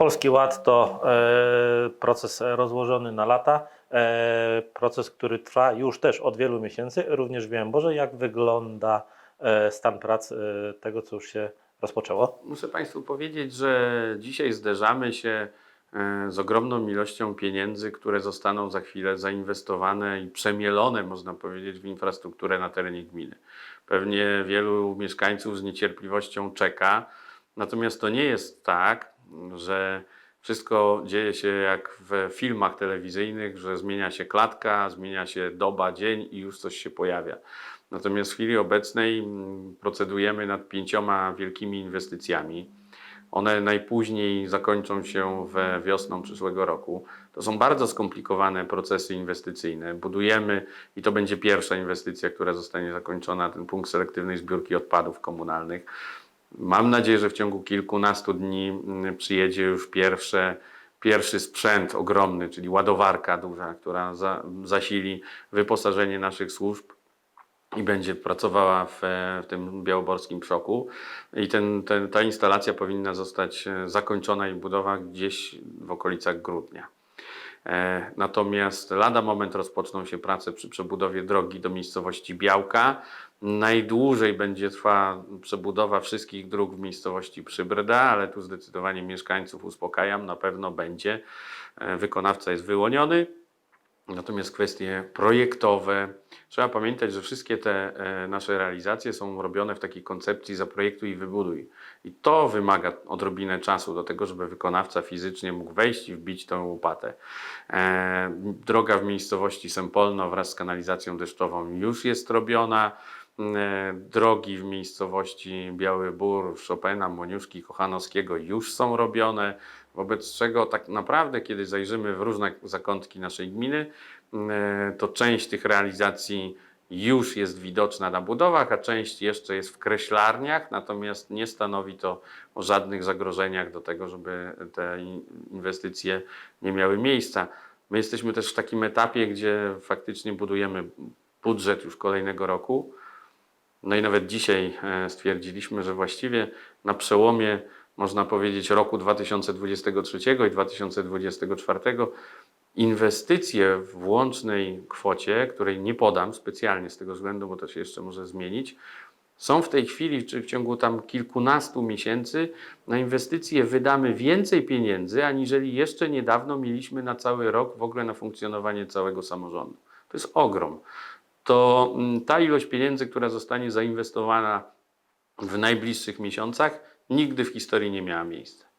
Polski Ład to e, proces rozłożony na lata, e, proces, który trwa już też od wielu miesięcy, również w Białymborze. Jak wygląda e, stan prac tego, co już się rozpoczęło? Muszę Państwu powiedzieć, że dzisiaj zderzamy się z ogromną ilością pieniędzy, które zostaną za chwilę zainwestowane i przemielone, można powiedzieć, w infrastrukturę na terenie gminy. Pewnie wielu mieszkańców z niecierpliwością czeka, natomiast to nie jest tak, że wszystko dzieje się jak w filmach telewizyjnych, że zmienia się klatka, zmienia się doba, dzień i już coś się pojawia. Natomiast w chwili obecnej mm, procedujemy nad pięcioma wielkimi inwestycjami. One najpóźniej zakończą się we wiosną przyszłego roku. To są bardzo skomplikowane procesy inwestycyjne. Budujemy i to będzie pierwsza inwestycja, która zostanie zakończona, ten punkt selektywnej zbiórki odpadów komunalnych. Mam nadzieję, że w ciągu kilkunastu dni mm, przyjedzie już pierwsze, pierwszy sprzęt ogromny, czyli ładowarka duża, która za, zasili wyposażenie naszych służb i będzie pracowała w, w tym białoborskim przoku. I ten, ten, ta instalacja powinna zostać e, zakończona i budowa gdzieś w okolicach grudnia. E, Natomiast lada moment rozpoczną się prace przy przebudowie drogi do miejscowości Białka. Najdłużej będzie trwała przebudowa wszystkich dróg w miejscowości Przybrda, ale tu zdecydowanie mieszkańców uspokajam, na pewno będzie. E, Wykonawca jest wyłoniony. Natomiast kwestie projektowe, trzeba pamiętać, że wszystkie te e, nasze realizacje są robione w takiej koncepcji zaprojektuj i wybuduj. I to wymaga odrobinę czasu do tego, żeby wykonawca fizycznie mógł wejść i wbić tą łopatę. E, droga w miejscowości Sempolno wraz z kanalizacją deszczową już jest robiona. E, Drogi w miejscowości Biały Bór, Chopina, Moniuszki, Kochanowskiego już są robione. Wobec czego tak naprawdę, kiedy zajrzymy w różne zakątki naszej gminy, to część tych realizacji już jest widoczna na budowach, a część jeszcze jest w kreślarniach, natomiast nie stanowi to o żadnych zagrożeniach do tego, żeby te in- inwestycje nie miały miejsca. My jesteśmy też w takim etapie, gdzie faktycznie budujemy budżet już kolejnego roku. No i nawet dzisiaj e, stwierdziliśmy, że właściwie na przełomie, można powiedzieć, roku 2023 i 2024 inwestycje w łącznej kwocie, której nie podam specjalnie z tego względu, bo to się jeszcze może zmienić, są w tej chwili, czy w ciągu tam kilkunastu miesięcy, na inwestycje wydamy więcej pieniędzy, aniżeli jeszcze niedawno mieliśmy na cały rok w ogóle na funkcjonowanie całego samorządu. To jest ogrom. To mm, ta ilość pieniędzy, która zostanie zainwestowana w najbliższych miesiącach, nigdy w historii nie miała miejsca.